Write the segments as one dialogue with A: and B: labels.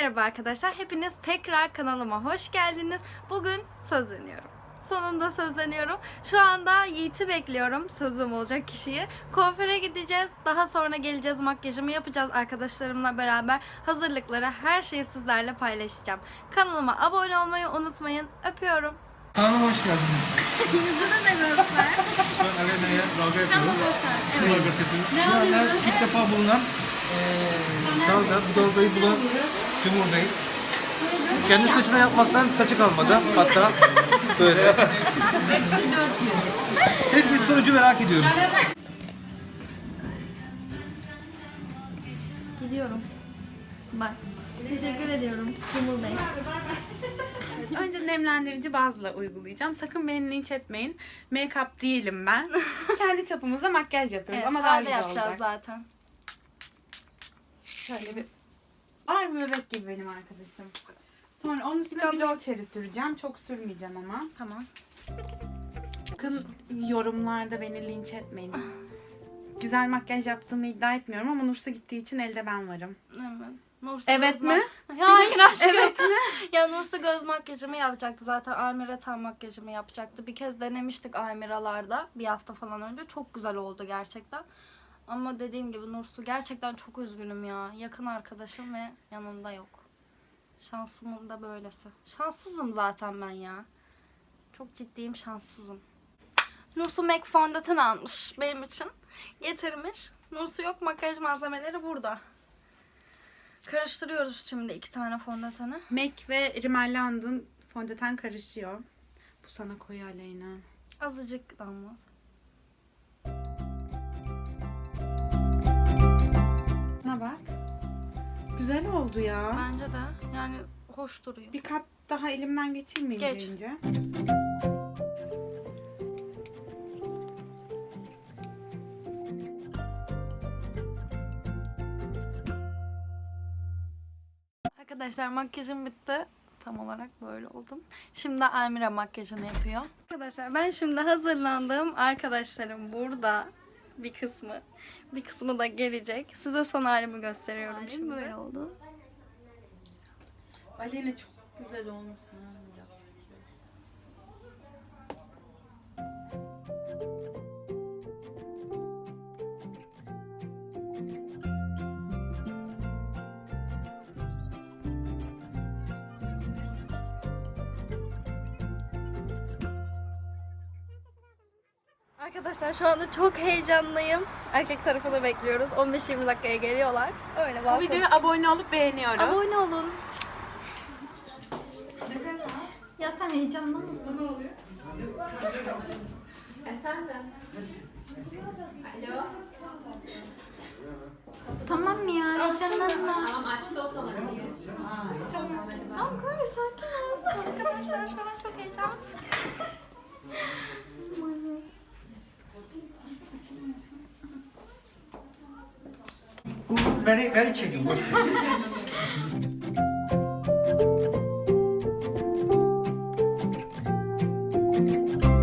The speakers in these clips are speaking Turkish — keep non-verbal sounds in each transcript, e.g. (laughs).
A: merhaba arkadaşlar. Hepiniz tekrar kanalıma hoş geldiniz. Bugün sözleniyorum. Sonunda sözleniyorum. Şu anda Yiğit'i bekliyorum. Sözüm olacak kişiyi. Kuaföre gideceğiz. Daha sonra geleceğiz. Makyajımı yapacağız arkadaşlarımla beraber. Hazırlıkları her şeyi sizlerle paylaşacağım. Kanalıma abone olmayı unutmayın. Öpüyorum.
B: Kanalıma hoş geldiniz. (laughs)
A: Yüzünü de göster.
B: Ben Arena'ya dalga yapıyorum.
A: Evet.
B: Dalga yapıyorum. Şu anda ilk defa bulunan eee dalga, bu dalgayı bulan Cumhur Bey. Kendi saçına yapmaktan saçı kalmadı. Hatta böyle. Hep bir sonucu merak ediyorum.
A: Gidiyorum. Bak. Teşekkür ediyorum Cumhur Bey.
C: Önce nemlendirici bazla uygulayacağım. Sakın beni linç etmeyin. Make-up değilim ben. (laughs) Kendi çapımızda makyaj yapıyoruz
A: Evet,
C: ama daha
A: sade
C: güzel
A: yapacağız
C: olacak.
A: zaten.
C: Şöyle bir... Mı bebek gibi benim arkadaşım? Sonra onun üstüne
A: Canım.
C: blow cherry süreceğim. Çok sürmeyeceğim ama.
A: Tamam.
C: Sakın yorumlarda beni linç etmeyin. (laughs) Güzel makyaj yaptığımı iddia etmiyorum ama Nursu gittiği için elde ben varım.
A: Evet. Nursu
C: Evet
A: göz
C: mi?
A: mak- (laughs) Hayır (laughs) aşkım.
C: Evet mi?
A: ya Nursu göz makyajımı yapacaktı zaten. Almira tam makyajımı yapacaktı. Bir kez denemiştik Almiralarda bir hafta falan önce. Çok güzel oldu gerçekten. Ama dediğim gibi Nursu gerçekten çok üzgünüm ya. Yakın arkadaşım ve yanımda yok. Şansımın da böylesi. Şanssızım zaten ben ya. Çok ciddiyim şanssızım. Nursu MAC fondöten almış benim için. Getirmiş. Nursu yok makyaj malzemeleri burada. Karıştırıyoruz şimdi iki tane fondöteni.
C: MAC ve Rimmel London fondöten karışıyor. Bu sana koyu Aleyna.
A: Azıcık damla.
C: Güzel oldu ya.
A: Bence de yani hoş duruyor.
C: Bir kat daha elimden geçirmeyince
A: Geç.
C: ince.
A: Arkadaşlar makyajım bitti. Tam olarak böyle oldum. Şimdi Almira makyajını yapıyor. Arkadaşlar ben şimdi hazırlandım. Arkadaşlarım burada bir kısmı. Bir kısmı da gelecek. Size son halimi gösteriyorum şimdi. Böyle oldu.
C: Aleyna çok güzel olmuş. Ha, biraz.
A: Arkadaşlar şu anda çok heyecanlıyım. Erkek tarafını bekliyoruz. 15-20 dakikaya geliyorlar. Öyle
C: Bu
A: balkon-
C: videoya abone olup beğeniyoruz.
A: Abone olun. Ya sen heyecanlı mısın? Ne oluyor? Efendim? Alo? Tamam mı ya? Heyecanlanma.
D: Tamam açtı otomatiği.
A: Tamam böyle sakin ol. Arkadaşlar şu an çok heyecanlı.
E: Beni, beni çekin. boş (laughs)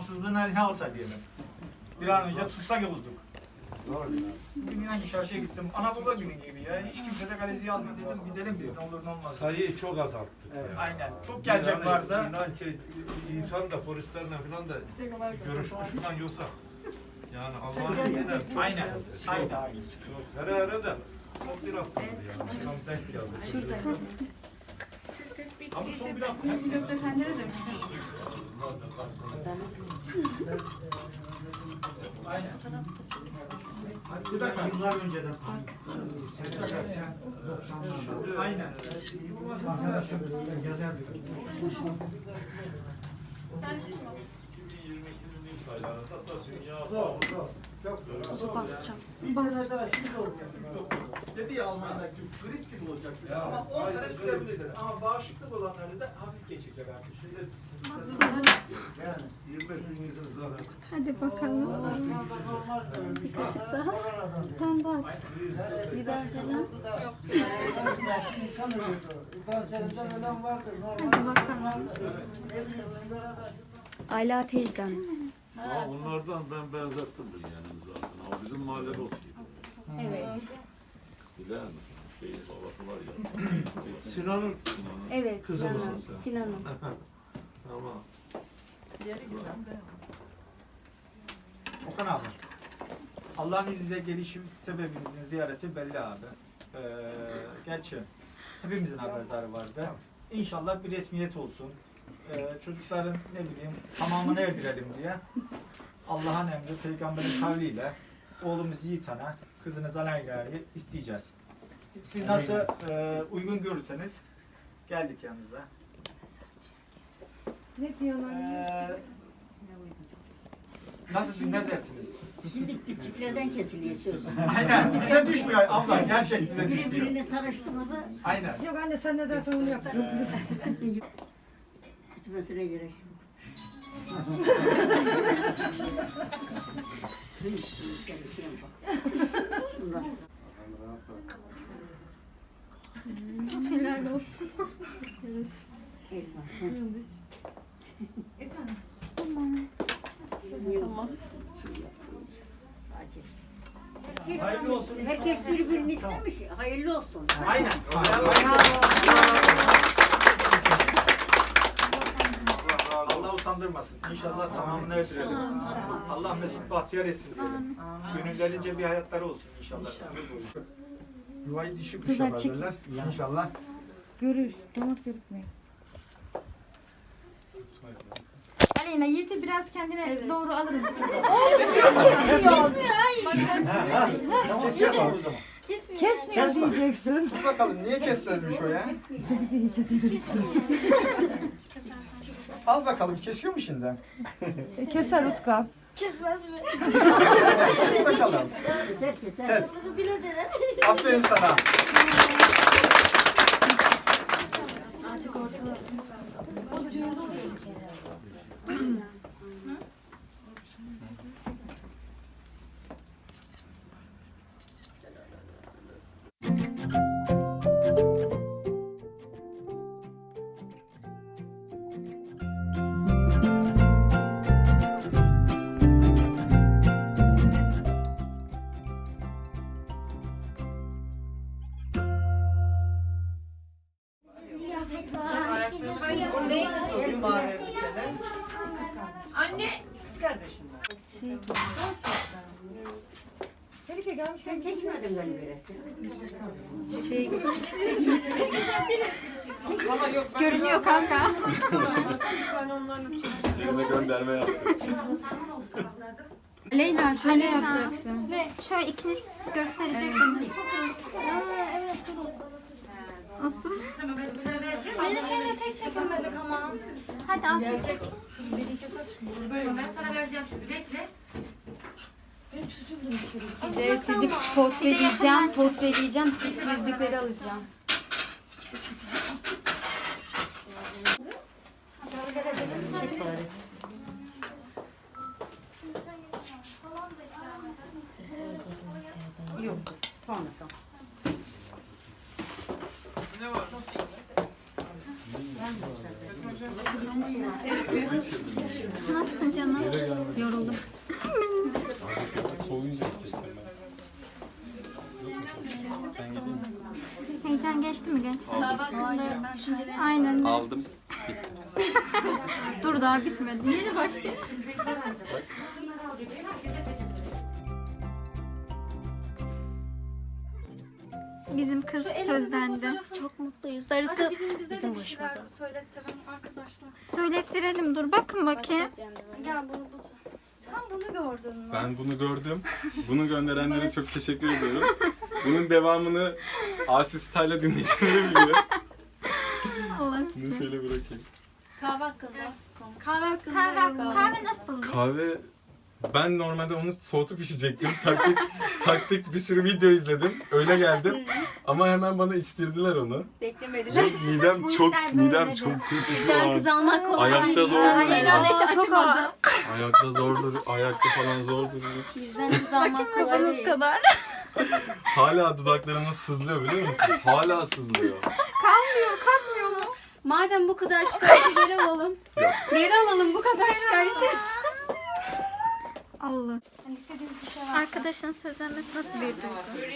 F: millet bağımsızlığını eline alsa diyelim. Bir an önce tutsak bulduk. Bugün hangi çarşıya gittim? Ana baba günü gibi ya. Hiç kimse de galezi almıyor dedim. Gidelim bir. Ne olur ne olmaz.
G: Sayıyı çok azalttık.
F: Aynen. Çok gelecek vardı.
G: İnan ki insan da polislerle falan da görüşmüş falan yoksa. Yani Allah'ın izniyle çok
F: Aynen. Aynen.
G: Hele hele de son bir hafta oldu yani. Tam denk geldi. Ama son bir hafta.
F: Aynen. Bir dakika.
E: Yıllar önceden.
F: Aynen.
E: Arkadaşım gezerdik.
G: 2022'nin ilk aylarında da dünya
E: Doğru, doğru. Çok doğru.
A: Tuzu basacağım.
E: Bir
F: ya Almanya'daki grip gibi olacak dedi. Ama 10 sene sürebilir dedi. Ama bağışıklık olanları da hafif geçecek artık. Şimdi
E: Yani
G: 20
D: Hadi bakalım. Bir kaşık daha. Bir tane daha. Biber falan.
E: İnsan ölüyordu. Kanserinden ölen vardır.
D: Hadi bakalım.
C: Ayla teyzem.
G: Ha, onlardan ben benzettim yeğenimi zaten. O bizim mahallede oturuyor.
D: Evet.
G: Misin? Şeyin babası var ya.
B: Sinan'ın
D: Evet.
G: Kızı
D: Sinan
G: mısın
D: Hanım.
G: sen?
D: Sinan Hanım.
G: Ama
F: Okan abi. Allah'ın izniyle gelişim sebebimizin ziyareti belli abi. Ee, gerçi hepimizin haberdarı vardı. İnşallah bir resmiyet olsun. Ee, çocukların ne bileyim tamamını erdirelim diye. Allah'ın emri peygamberin kavliyle oğlumuz Yiğitan'a kızınız Alayla'yı isteyeceğiz. Siz nasıl e, uygun görürseniz geldik yanınıza.
C: Ne diyorlar?
F: Ee, nasıl ne dersiniz?
H: Şimdi küçüklerden kesiliyor söz.
F: Aynen bize düşmüyor abla gerçek bize düşmüyor.
H: Birbirine tanıştığımızda
F: Aynen.
C: Yok anne sen ne dersen onu yap.
H: gitmesine gerek yok. Sen şey bak. Bunlar.
D: Helal olsun. Efendim?
H: Tamam. Herkes,
F: Hayırlı olsun.
H: herkes birbirini istemiş. Hayırlı olsun.
F: Aynen. Allah utandırmasın. İnşallah tamamını erdirelim. Allah mesut bahtiyar etsin diyelim. Gönüllerince bir hayatları olsun inşallah. Boyu. Yuvayı dişi kuş yaparlar. İnşallah.
C: Görür. Damak görükmeyin.
I: Aleyna Yiğit'i biraz kendine
D: Evet.
I: doğru alır mısın?
F: Kesiyoruz mu o zaman?
I: Kesmiyor.
C: Kesmiyor diyeceksin.
F: Dur bakalım niye kesmezmiş o ya? Al bakalım kesiyor mu şimdi? (laughs)
C: Keser Utkan.
A: Kesmez mi?
F: Kes bakalım.
H: Keser keser.
F: Kes.
A: Bunu bile dene.
F: Aferin sana.
C: Melike gelmiş.
H: Sen çekmedin beni birisi.
D: Görünüyor kanka.
G: Birine gönderme yaptım.
D: Leyla şöyle yapacaksın. Ne? Şöyle ikiniz gösterecek beni. Aslım.
A: Melike'yle tek çekinmedik ama.
D: Hadi az bir çek.
I: Ben sana vereceğim şimdi bekle.
D: Bir de sizi portreleyeceğim, portreleyeceğim. Siz yüzükleri alacağım.
H: Yok kız. Sonra sonra.
D: Nasılsın canım? Yoruldum. Heyecan geçti mi geçti? Aynen.
J: Aldım.
D: Dur daha bitmedi. Yeni başlıyor. Bizim kız sözlendi. Çok mutluyuz. Darısı
A: bizim
D: başımıza.
A: söylettirin arkadaşlar.
D: Söylettirelim. Dur bakın bakayım.
A: Gel bunu bu. Sen bunu gördün mü?
J: Ben bunu gördüm. Bunu gönderenlere çok teşekkür ediyorum. (laughs) Bunun devamını Asis Tayla dinleyicileri biliyor.
D: Allah
J: Bunu şöyle bırakayım.
A: Kahve hakkında. Kahve hakkında.
D: Kahve, kahve nasıl?
J: Kahve ben normalde onu soğutup içecektim. Taktik taktik bir sürü video izledim. Öyle geldim. Ama hemen bana içtirdiler onu.
D: Beklemediler.
J: Ve midem
D: Bu
J: çok
D: işler
J: midem
D: böyledir.
J: çok kötü şu an.
D: kız almak kolay
J: Ayakta
D: değil.
J: zor
D: adet
A: Çok
D: açmadı.
J: Ayakta zor duruyor. Ayakta falan zor duruyor.
D: Bizden hız almak kolay
A: Kafanız
D: değil.
A: kadar. (laughs)
J: Hala dudaklarımız sızlıyor biliyor musun? Hala sızlıyor.
D: Madem bu kadar şikayet geri alalım. Geri alalım bu kadar şikayeti. Allah. Arkadaşın sözlenmesi nasıl bir duygu?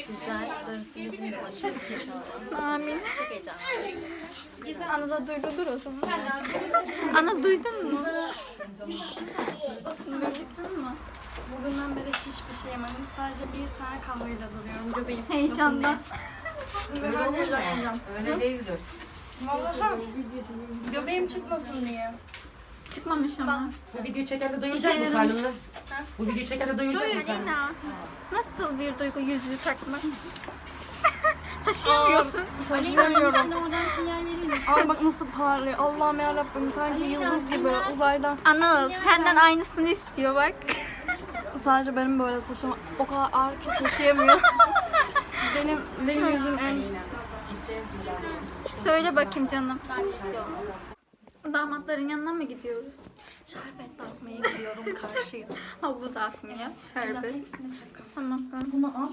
K: Güzel. Darısı bizim de başımız inşallah.
D: Amin.
K: Çok heyecanlıyım.
D: Anada duyulur o zaman. Ana duydun mu? Duydun mu?
A: Bugünden beri hiçbir şey yemedim. Sadece bir tane kahveyle duruyorum. Göbeğim (laughs) çıkmasın
D: Heyecandan.
A: diye. Göbeğim yiyeceğim.
C: Öyle değildir.
A: Vallahi göbeğim çıkmasın diye.
D: Çıkmamış ama.
I: Bu videoyu çeken de doyuracak mı karnını? Bu videoyu çeken de doyuracak mı karnını?
D: Aleyna. Nasıl bir duygu yüzüğü takmak? (laughs) Taşıyamıyorsun.
A: Taşıyamıyorum.
D: Sen oradan sinyal verir misin?
A: Ay bak nasıl parlıyor. Allah'ım yarabbim sanki
D: Aleyna,
A: yıldız gibi uzaydan.
D: Anıl senden aynısını istiyor bak.
A: Sadece benim böyle saçım o kadar ağır ki taşıyamıyor. (laughs) benim benim yüzüm en
D: Söyle bakayım canım.
K: Ben istiyorum.
D: Damatların yanına mı gidiyoruz?
A: şerbet dağıtmaya gidiyorum karşıya. (laughs)
D: Havlu dağıtmaya. Şerbet. Tamam.
A: Bunu al.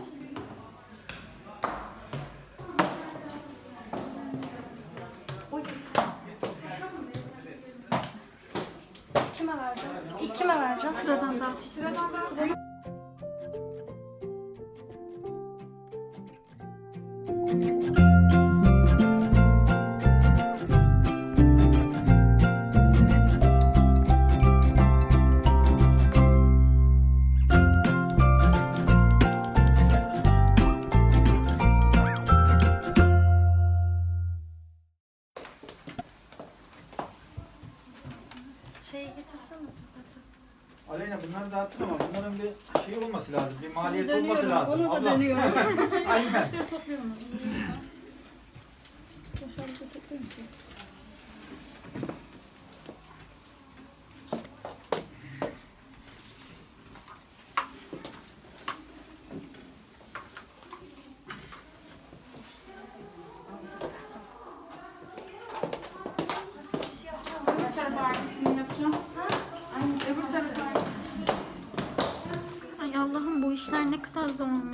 A: Kime vereceğim? İlk kime vereceğim?
D: Sıradan dağıt.
A: Sıradan. Şeyi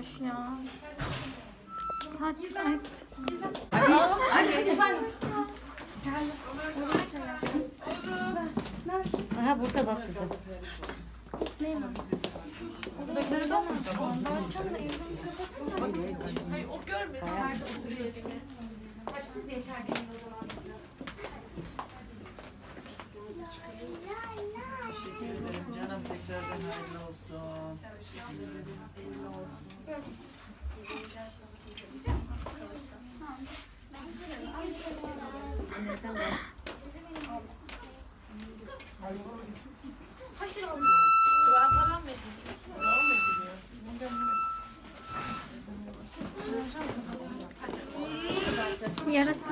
D: zormuş ya. İki saat sürdü.
H: Aha burada bak kızım.
A: Buradakileri de olmuş şu an. Vereceğim de elim
E: Canım tekrardan hayırlı olsun.
D: Yarası.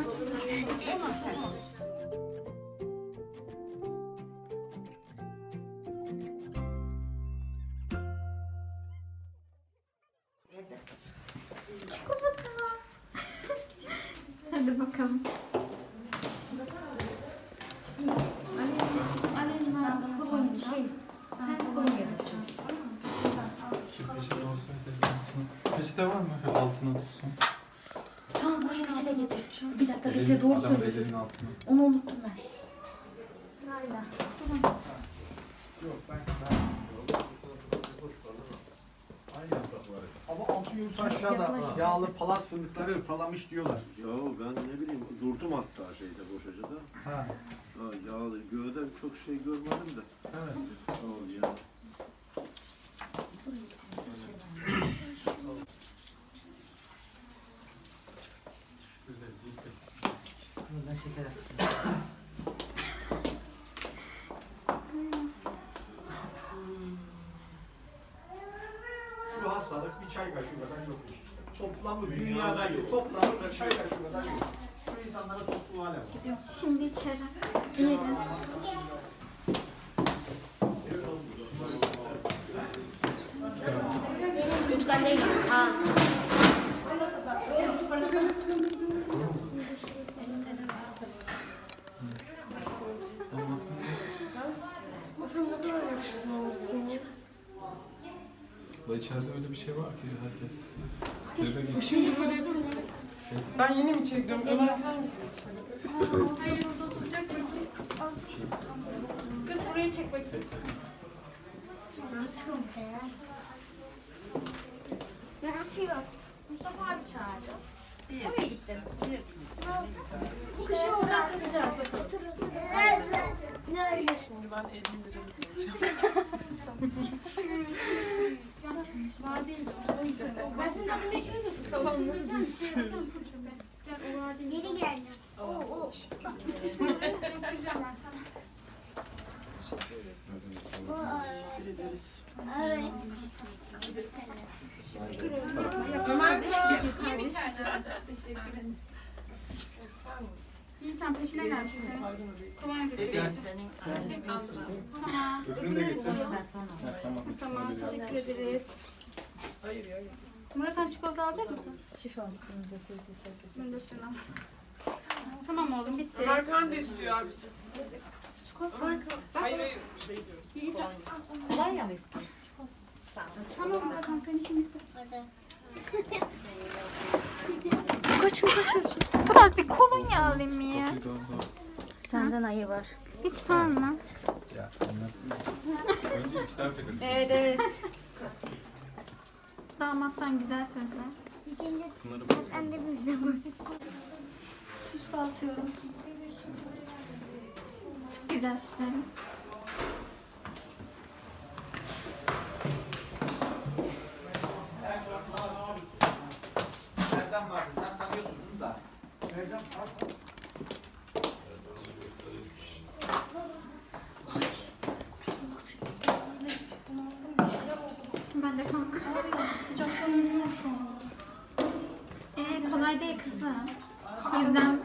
F: Aşağıda yağlı palas fındıkları ırpalamış diyorlar.
G: Ya ben ne bileyim durdum hatta şeyde Boşacı'da.
F: Ha.
G: Ha, yağlı göğden çok şey görmedim de.
F: Evet.
G: Sağ ol ya.
E: Kızım şeker hastası.
F: Şu hastalık bir çay kaşığı kadar yokmuş. Toplamı dünyada yok. Toplamı bir çay kaşığı kadar yok. Şu insanlara toplu hale var.
D: Şimdi içeri.
K: Çocuklar değil. Ha.
J: Da içeride öyle bir şey var ki herkes. Teyze
C: Bu şimdi yukarı yapıyorsun. Ben yine mi çekiyorum? Ömer falan mı
D: Hayır burada oturacak mı? Kız burayı çek bakayım.
K: Ne yapıyor?
D: Mustafa abi çağırdı. Oraya gittim. Bu kışı oradan.
K: Nerede?
C: Şimdi ben 50 lira
D: Gel değil.
K: Geri geldi. Oo, oo.
D: Yapacağım ben sana.
K: Evet.
C: Ömer.
D: İyi tamam peşine gel şu senin. Kolonya götürüyorsun. Tamam.
J: Öbürünü de getir.
D: Tamam teşekkür ederiz.
C: Hayır hayır.
D: Murat Han çikolata alacak mısın? Şifa olsun. Ben de şunu. Tamam oğlum bitti.
C: Ömer Kağan da istiyor abisi. Ömer Kağan. Hayır hayır. Şey diyorum. Kolonya.
D: Tamam Murat Han senin işin bitti.
K: Hadi.
A: Kaçın. Dur az bir kolonya alayım ya. Senden hayır var. Hiç sorma.
J: Ya anlarsın. Önce içten fethedin.
A: Evet evet. Damattan güzel sözler.
J: Bunları bak.
K: annemizle bak.
A: Süs dağıtıyorum. Çok güzel süslerim.
F: Nereden vardı? Sen tanıyorsun da. Nereden vardı?
A: Ben de kanka. Sıcaktan ölüyorum şu an. Ee, kolay değil kızım. O yüzden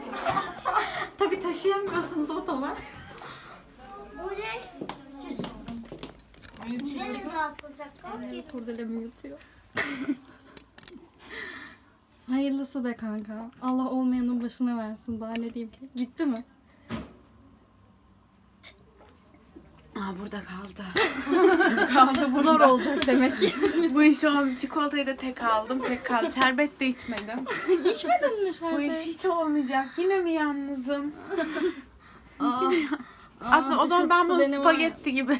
A: (laughs) tabii taşıyamıyorsun da o da var.
K: Bu ne? Dağıtılacaklar ki?
A: Kurdelemi yutuyor. (laughs) Hayırlısı be kanka. Allah olmayanın başına versin. Daha ne diyeyim ki? Gitti mi?
C: Aa burada kaldı. (laughs) kaldı burada.
A: Zor olacak demek ki.
C: Bu iş oldu. Çikolatayı da tek aldım. Tek kaldı. Şerbet de içmedim.
A: İçmedin mi
C: Bu iş
A: şerbet?
C: hiç olmayacak. Yine mi yalnızım?
A: Aa,
C: Aslında o zaman ben bunu
A: ışıltısı beni var.
C: spagetti gibi.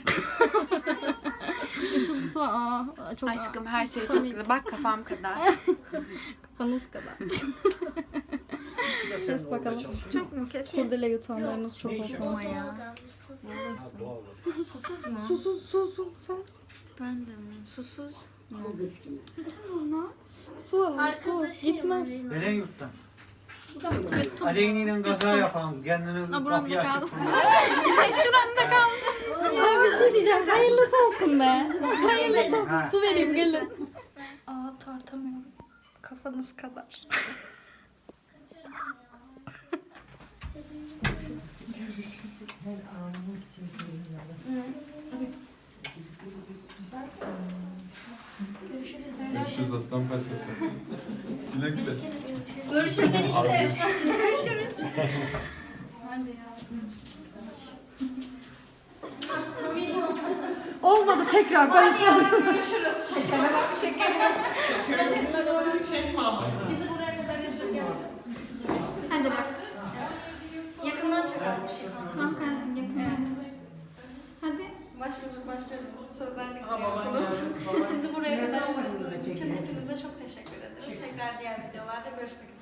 A: Işıltısı var. Aa, çok
C: Aşkım her şey çok güzel. Bak kafam kadar.
A: Kafanız kadar. (laughs) Kes bakalım. Çok mu kes? Kurdele yutanlarınız çok olsun. Ama ya.
K: Susuz mu?
A: Susuz susuz sen.
K: Ben de mi? Susuz.
A: Tamam lan. Su alın su. Gitmez.
F: Belen yurttan. Aleyhine'nin kaza yapan kendini kapıyı açıp (laughs)
A: Şuramda kaldı. Ya bir şey diyeceğim. Hayırlısı olsun be. Hayırlısı olsun.
F: Ha.
A: Su vereyim gelin. Aa tartamıyorum. Kafanız kadar. (laughs)
J: Görüşürüz aslan parçası. Güle güle.
D: Görüşürüz enişte.
A: Görüşürüz. Hadi ya.
C: Olmadı tekrar. Ben
A: Görüşürüz şekerim. Şekerim.
C: çekme ama.
A: Bizi buraya kadar izle. Hadi bak. Yakından çek az bir şey. Kanka yakından. Hadi. Başladık başlıyoruz. Sözlerlik kuruyorsunuz. Bizi buraya kadar izlediğiniz için hepinize çok teşekkür ederiz. Tekrar diğer videolarda görüşmek üzere.